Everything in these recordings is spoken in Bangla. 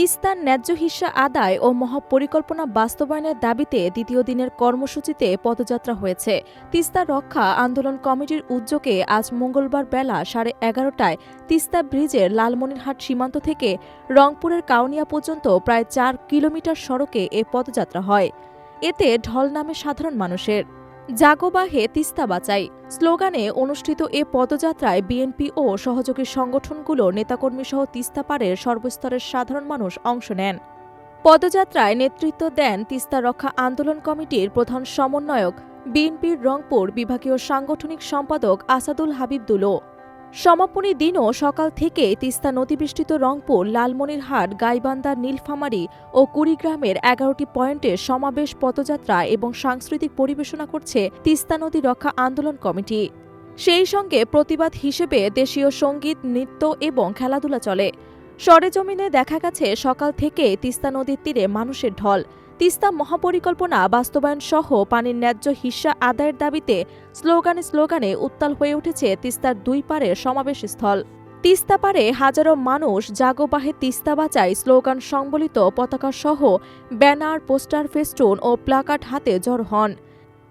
তিস্তার ন্যায্য হিস্যা আদায় ও মহাপরিকল্পনা বাস্তবায়নের দাবিতে দ্বিতীয় দিনের কর্মসূচিতে পদযাত্রা হয়েছে। তিস্তা রক্ষা আন্দোলন কমিটির উদ্যোগে আজ মঙ্গলবার বেলা সাড়ে এগারোটায় তিস্তা ব্রিজের লালমনিরহাট সীমান্ত থেকে রংপুরের কাউনিয়া পর্যন্ত প্রায় চার কিলোমিটার সড়কে এ পদযাত্রা হয়। এতে ঢল নামে সাধারণ মানুষের জাগোবাহে তিস্তা বাঁচাই। স্লোগানে অনুষ্ঠিত এ পদযাত্রায় বিএনপি ও সহযোগী সংগঠনগুলো নেতাকর্মীসহ তিস্তা পাড়ের সর্বস্তরের সাধারণ মানুষ অংশ নেন। পদযাত্রায় নেতৃত্ব দেন তিস্তা রক্ষা আন্দোলন কমিটির প্রধান সমন্বয়ক, বিএনপির রংপুর বিভাগীয় সাংগঠনিক সম্পাদক আসাদুল হাবিব দুলো। সমাপনী দিনও সকাল থেকে তিস্তা নদীবেষ্টিত রংপুর, লালমনিরহাট গাইবান্দার নীলফামারী ও কুড়িগ্রামের এগারোটি পয়েন্টে সমাবেশ, পদযাত্রা এবং সাংস্কৃতিক পরিবেশনা করছে তিস্তা নদী রক্ষা আন্দোলন কমিটি। সেই সঙ্গে প্রতিবাদ হিসেবে দেশীয় সংগীত, নৃত্য এবং খেলাধুলা চলে। সরেজমিনে দেখা গেছে, সকাল থেকে তিস্তা নদীর তীরে মানুষের ঢল। তিস্তা মহাপরিকল্পনা বাস্তবায়ন সহ পানির ন্যায্য হিস্যা আদায়ের দাবিতে স্লোগানে স্লোগানে উত্তাল হয়ে উঠেছে তিস্তার দুই পারের সমাবেশস্থল। তিস্তা পারে হাজারো মানুষ জাগোবাহে তিস্তা বাঁচাই স্লোগান সংবলিত পতাকা সহ ব্যানার, পোস্টার, ফেস্টুন ও প্লাকার্ড হাতে জড় হন।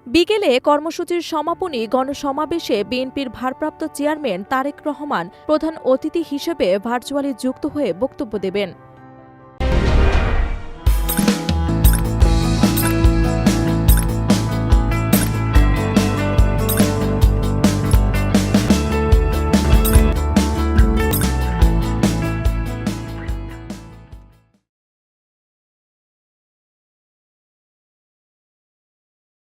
বিকেলে কর্মসূচির সমাপনী গণসমাবেশে বিএনপির ভারপ্রাপ্ত চেয়ারম্যান তারেক রহমান প্রধান অতিথি হিসেবে ভার্চুয়ালি যুক্ত হয়ে বক্তব্য দেবেন।